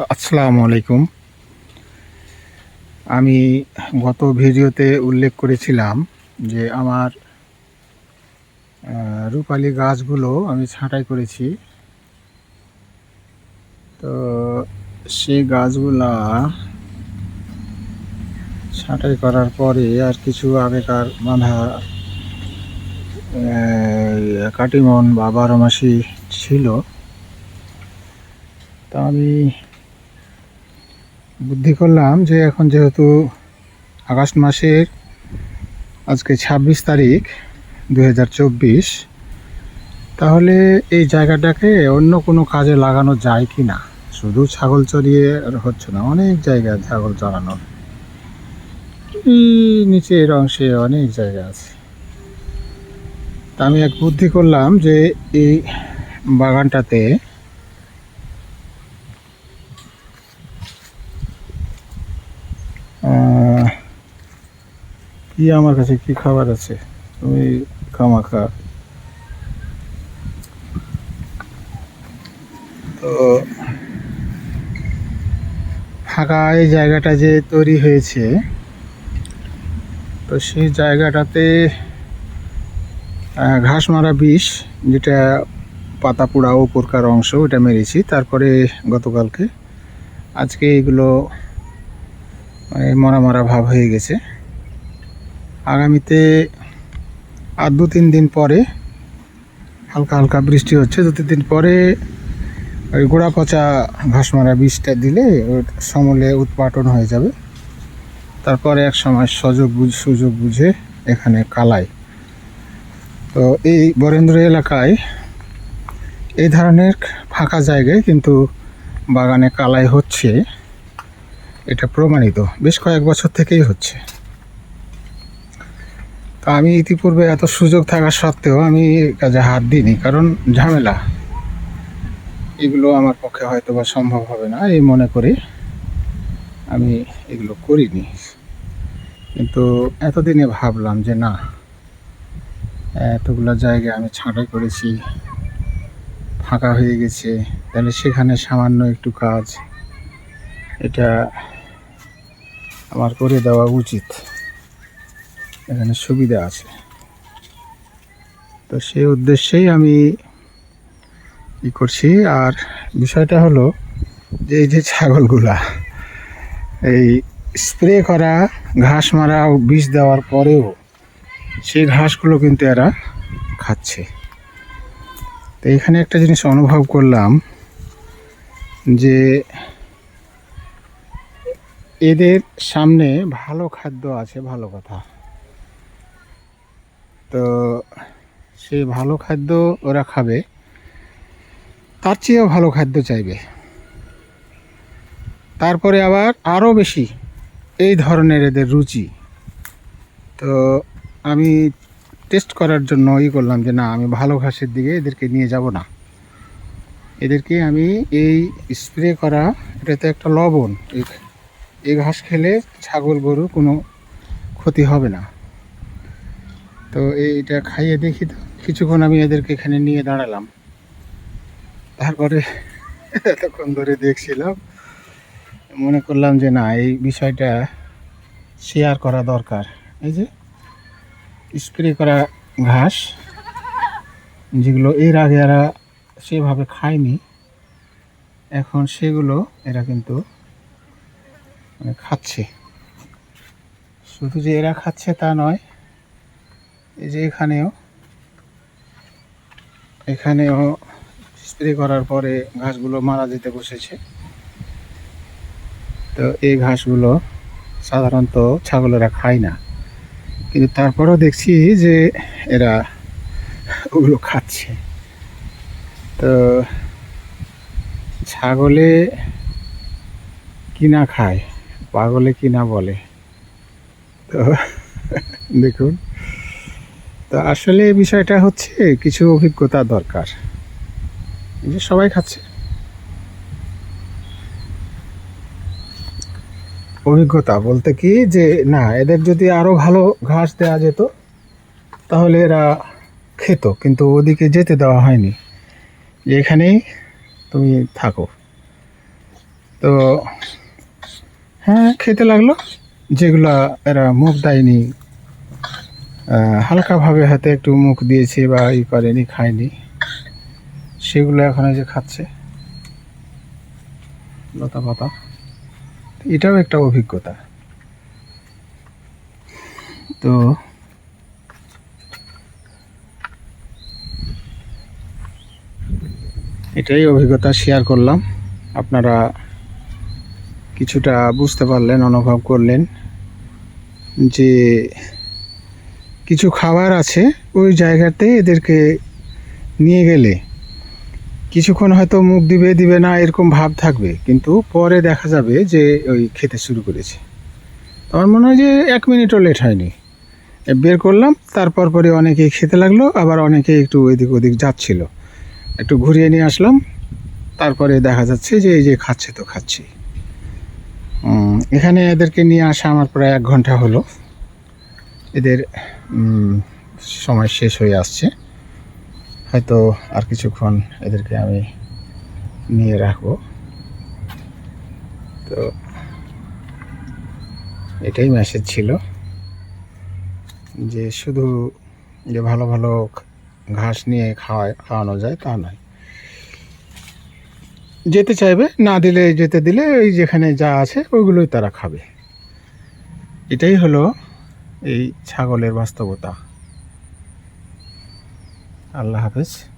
আসসালামু আলাইকুম। আমি গত ভিডিওতে উল্লেখ করেছিলাম যে আমার রূপালি গাছগুলো আমি ছাঁটাই করেছি। তো সেই গাছগুলা ছাঁটাই করার পরে আর কিছু আগেকার বাঁধা কাটিমন বা বারো মাসি ছিল। তা আমি বুদ্ধি করলাম যে এখন যেহেতু আগস্ট মাসের আজকে ছাব্বিশ তারিখ দু হাজার চব্বিশ, তাহলে এই জায়গাটাকে অন্য কোনো কাজে লাগানো যায় কি না? শুধু ছাগল চড়িয়ে হচ্ছে না, অনেক জায়গায় ছাগল চড়ানোর এই নিচের অংশে অনেক জায়গা আছে। তা আমি এক বুদ্ধি করলাম যে এই বাগানটাতে কি আমার কাছে কি খাবার আছে? তুমি খামাখা। তো ফাঁকা এই জায়গাটা যে তৈরি হয়েছে, তো সেই জায়গাটাতে ঘাস মারা বিষ, যেটা পাতা পোড়া উপরকার অংশ ওটা মেরেছি। তারপরে গতকালকে, আজকে এগুলো মানে মরা মরা ভাব হয়ে গেছে। আগামীতে আর দু তিন দিন পরে হালকা হালকা বৃষ্টি হচ্ছে। দু তিন দিন পরে ওই গোড়া পচা ঘাস মারা বীজটা দিলে সমূলে উৎপাটন হয়ে যাবে। তারপরে এক সময় সুযোগ বুঝ সুযোগ বুঝে এখানে কালাই তো এই বরেন্দ্র এলাকায় এই ধরনের ফাঁকা জায়গায় কিন্তু বাগানে কালাই হচ্ছে। এটা প্রমাণিত। বেশ কয়েক বছর থেকেই হচ্ছে। তো আমি ইতিপূর্বে এত সুযোগ থাকা সত্ত্বেও আমি কাজে হাত দিইনি, কারণ ঝামেলা। এগুলো আমার পক্ষে হয়তো বা সম্ভব হবে না, এই মনে করে আমি এগুলো করিনি। কিন্তু এতদিনে ভাবলাম যে না, এতগুলো জায়গায় আমি ছাঁটাই করেছি, ফাঁকা হয়ে গেছে, তাহলে সেখানে সামান্য একটু কাজ, এটা আমার করে দেওয়া উচিত। এখানে সুবিধা আছে। তো সেই উদ্দেশ্যেই আমি ই করছি। আর বিষয়টা হলো যে, এই যে ছাগলগুলা, এই স্প্রে করা, ঘাস মারা বিষ দেওয়ার পরেও সেই ঘাসগুলো কিন্তু এরা খাচ্ছে। তো এখানে একটা জিনিস অনুভব করলাম যে, এদের সামনে ভালো খাদ্য আছে, ভালো কথা। তো সেই ভালো খাদ্য ওরা খাবে। তার চেয়েও ভালো খাদ্য চাইবে। তারপরে আবার আরও বেশি এই ধরনের এদের রুচি। তো আমি টেস্ট করার জন্য ই করলাম যে, না, আমি ভালো ঘাসের দিকে এদেরকে নিয়ে যাব না। এদেরকে আমি এই স্প্রে করা, এটাতে একটা লবণ এই ঘাস খেলে ছাগল গরু কোনো ক্ষতি হবে না। তো এইটা খাইয়ে দেখি তো। কিছুক্ষণ আমি এদেরকে এখানে নিয়ে দাঁড়ালাম। তারপরে এতক্ষণ ধরে দেখছিলাম, মনে করলাম যে না, এই বিষয়টা শেয়ার করা দরকার। এই যে স্প্রে করা ঘাস, যেগুলো এর আগে এরা সেভাবে খায়নি, এখন সেগুলো এরা কিন্তু মানে খাচ্ছে। শুধু যে এরা খাচ্ছে তা নয় এই যে এখানেও এখানেও স্প্রে করার পরে ঘাসগুলো মারা যেতে বসেছে। তো এই ঘাসগুলো সাধারণত ছাগলেরা খায় না। কিন্তু তারপরেও দেখছি যে এরা ওগুলো খাচ্ছে। তো ছাগলে কিনা খায়, পাগলে কিনা বলে। তো দেখুন। তো আসলে বিষয়টা হচ্ছে কিছু অভিজ্ঞতা দরকার। যে সবাই খাচ্ছে। অভিজ্ঞতা বলতে কি যে, না, এদের যদি আরও ভালো ঘাস দেওয়া যেত, তাহলে এরা খেত, কিন্তু ওদিকে যেতে দেওয়া হয়নি। এখানেই তুমি থাকো। তো হ্যাঁ খেতে লাগল। যেগুলা এরা মুখ দেয়নি হালকাভাবে হাতে একটু মুখ দিয়েছে বা ই করেনি, খায়নি। সেগুলো এখন যে খাচ্ছে। লতা পাতা। এটাও একটা অভিজ্ঞতা। তো এটাই অভিজ্ঞতা শেয়ার করলাম। আপনারা কিছুটা বুঝতে পারলেন, অনুভব করলেন যে কিছু খাবার আছে, ওই জায়গাতে এদেরকে নিয়ে গেলে। কিছুক্ষণ হয়তো মুখ দিবে দিবে না, এরকম ভাব থাকবে। কিন্তু পরে দেখা যাবে যে ওই খেতে শুরু করেছে। আমার মনে হয় যে এক মিনিটও লেট হয়নি। বের করলাম, তারপর পরে অনেকেই খেতে লাগল, আবার অনেকেই একটু এদিক ওদিক যাচ্ছিল। একটু ঘুরিয়ে নিয়ে আসলাম, তারপরে দেখা যাচ্ছে যে এই যে খাচ্ছে তো খাচ্ছি। এখানে এদেরকে নিয়ে আসা আমার প্রায় এক ঘণ্টা হলো। এদের সময় শেষ হয়ে আসছে। হয়তো আর কিছুক্ষণ এদেরকে আমি নিয়ে রাখব। তো এটাই মেসেজ ছিল যে শুধু যে ভালো ভালো ঘাস নিয়ে খাওয়ায়, খাওয়ানো যায় তা নয়। যেতে চাইবে, না দিলে যেতে দিলে ওই যেখানে যা আছে ওইগুলোই তারা খাবে। এটাই হলো এই ছাগলের বাস্তবতা। আল্লাহ হাফেজ।